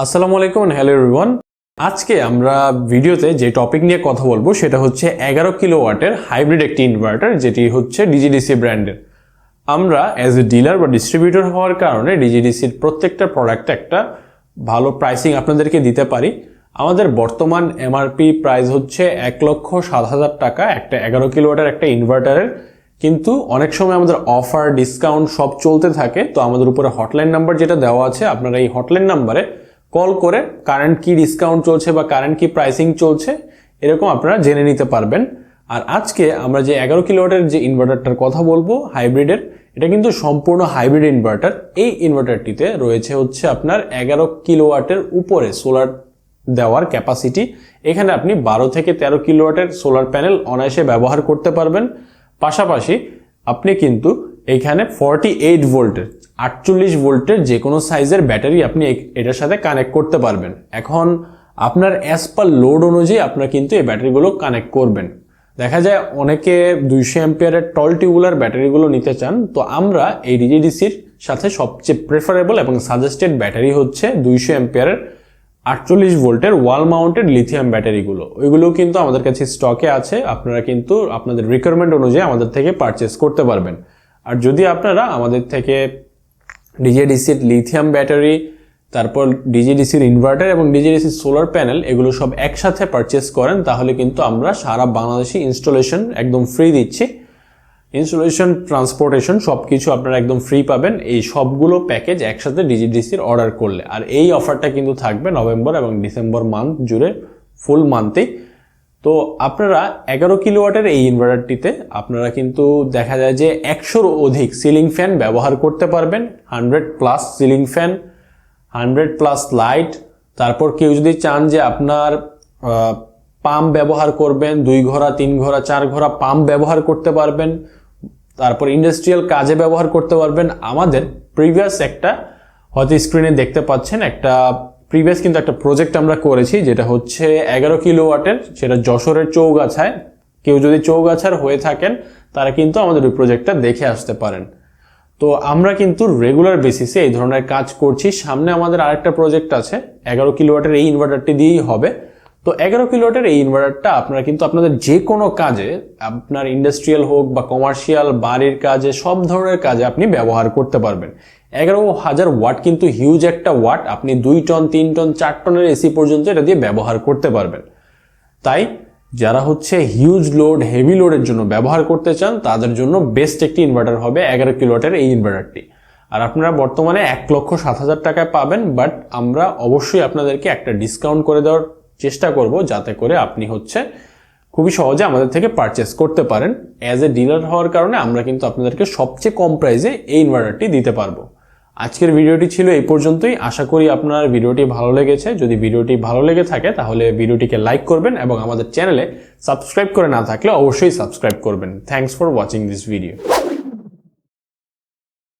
আসসালামু আলাইকুম hello everyone আজকে আমরা ভিডিওতে যে টপিক নিয়ে কথা বলব সেটা হচ্ছে এগারো কিলো ওয়াটের হাইব্রিড একটি ইনভার্টার যেটি হচ্ছে ডিজিডিসি ব্র্যান্ডের আমরা অ্যাজ এ ডিলার বা ডিস্ট্রিবিউটর হওয়ার কারণে ডিজিডিসির প্রত্যেকটা প্রোডাক্ট একটা ভালো প্রাইসিং আপনাদেরকে দিতে পারি। আমাদের বর্তমান এমআরপি প্রাইস হচ্ছে এক লক্ষ সাত হাজার টাকা একটা এগারো কিলো ওয়াটের একটা ইনভার্টারের কিন্তু অনেক সময় আমাদের অফার ডিসকাউন্ট সব চলতে থাকে। তো আমাদের উপরে হটলাইন নাম্বার যেটা দেওয়া আছে, আপনারা এই হটলাইন নাম্বারে কল করে কারেন্ট কি ডিসকাউন্ট চলছে বা কারেন্ট কি প্রাইসিং চলছে, এরকম আপনারা জেনে নিতে পারবেন। আর আজকে আমরা যে এগারো কিলোওয়াটের যে ইনভার্টারটার কথা বলব হাইব্রিডের এটা কিন্তু সম্পূর্ণ হাইব্রিড ইনভার্টার এই ইনভার্টারটিতে রয়েছে হচ্ছে আপনার এগারো কিলোওয়াটের উপরে সোলার দেওয়ার ক্যাপাসিটি এখানে আপনি বারো থেকে তেরো কিলোওয়াটের সোলার প্যানেল অনায়াসে ব্যবহার করতে পারবেন। পাশাপাশি আপনি কিন্তু এখানে ফর্টি এইট ভোল্টের আটচল্লিশ ভোল্টের যে কোনো সাইজের ব্যাটারি আপনি এটার সাথে কানেক্ট করতে পারবেন। এখন আপনার অ্যাজ পার লোড অনুযায়ী আপনার কিন্তু এই ব্যাটারিগুলো কানেক্ট করবেন। দেখা যায় অনেকে দুইশো অ্যাম্পিয়ারের টল টিউবুলার ব্যাটারিগুলো নিতে চান, তো আমরা এই ডিজিডিসির সাথে সবচেয়ে প্রেফারেবল এবং সাজেস্টেড ব্যাটারি হচ্ছে দুইশো অ্যাম্পিয়ারের আটচল্লিশ ভোল্টের ওয়াল মাউন্টেড লিথিয়াম ব্যাটারিগুলো ওইগুলো কিন্তু আমাদের কাছে স্টকে আছে, আপনারা কিন্তু আপনাদের রিকোয়ারমেন্ট অনুযায়ী আমাদের থেকে পারচেস করতে পারবেন। আর যদি আপনারা আমাদের থেকে ডিজেডিসির লিথিয়াম ব্যাটারি তারপর ডিজিডিসির ইনভার্টার এবং ডিজিডিসির সোলার প্যানেল এগুলো সব একসাথে পারচেস করেন, তাহলে কিন্তু আমরা সারা বাংলাদেশি ইনস্টলেশন একদম ফ্রি দিচ্ছি। ইনস্টলেশন ট্রান্সপোর্টেশন সব কিছু আপনারা একদম ফ্রি পাবেন। এই সবগুলো প্যাকেজ একসাথে ডিজিডিসির অর্ডার করলে। আর এই অফারটা কিন্তু থাকবে নভেম্বর এবং ডিসেম্বর মান্থ জুড়ে ফুল মান্থেই তো আপনারা এগারো কিলোওয়াটের এই ইনভার্টারটিতে আপনারা কিন্তু দেখা যায় যে একশোর অধিক সিলিং ফ্যান ব্যবহার করতে পারবেন hundred plus ceiling fan hundred plus light তারপর কেউ যদি চান যে আপনার পাম্প ব্যবহার করবেন, দুই ঘোড়া, তিন ঘোড়া, চার ঘোড়া পাম্প ব্যবহার করতে পারবেন, তারপর ইন্ডাস্ট্রিয়াল কাজে ব্যবহার করতে পারবেন। আমাদের প্রিভিয়াস একটা হয়তো স্ক্রিনে দেখতে পাচ্ছেন একটা প্রিভিয়াস কিন্তু একটা প্রজেক্ট আমরা করেছি, যেটা হচ্ছে এগারো কিলো ওয়াটের, সেটা যশোরের চৌগাছায়। কেউ যদি চৌগাছার হয়ে থাকেন, তারা কিন্তু আমাদের ওই প্রজেক্টটা দেখে আসতে পারেন। তো আমরা কিন্তু রেগুলার বেসিসে এই ধরনের কাজ করছি। সামনে আমাদের আরেকটা প্রজেক্ট আছে, এগারো কিলোওয়াটের এই ইনভার্টারটি দিয়েই হবে। তো এগারো কিলোওয়াটের এই ইনভার্টারটা আপনারা কিন্তু আপনাদের যে কোনো কাজে, আপনার ইন্ডাস্ট্রিয়াল হোক বা কমার্শিয়াল বাড়ির কাজে, সব ধরনের কাজে আপনি ব্যবহার করতে পারবেন। এগারো হাজার ওয়াট কিন্তু হিউজ একটা ওয়াট আপনি দুই টন, তিন টন, চার টনের এসি পর্যন্ত এটা দিয়ে ব্যবহার করতে পারবেন। তাই যারা হচ্ছে হিউজ লোড হেভি লোডের জন্য ব্যবহার করতে চান, তাদের জন্য বেস্ট একটি ইনভার্টার হবে এগারো কিলোওয়াটের এই ইনভার্টারটি আর আপনারা বর্তমানে এক লক্ষ সাত হাজার টাকায় পাবেন বাট আমরা অবশ্যই আপনাদেরকে একটা ডিসকাউন্ট করে দেওয়ার চেষ্টা করব যাতে করে আপনি হচ্ছে খুবই সহজে আমাদের থেকে পারচেস করতে পারেন। অ্যাজ এ ডিলার হওয়ার কারণে আমরা কিন্তু আপনাদেরকে সবচেয়ে কম প্রাইসে এই ইনভার্টারটি দিতে পারব। আজকের ভিডিওটি ছিল এই পর্যন্তই। আশা করি আপনার ভিডিওটি ভালো লেগেছে। যদি ভিডিওটি ভালো লেগে থাকে, তাহলে ভিডিওটিকে লাইক করবেন এবং আমাদের চ্যানেলে সাবস্ক্রাইব করে না থাকলে অবশ্যই সাবস্ক্রাইব করবেন। Thanks for watching this video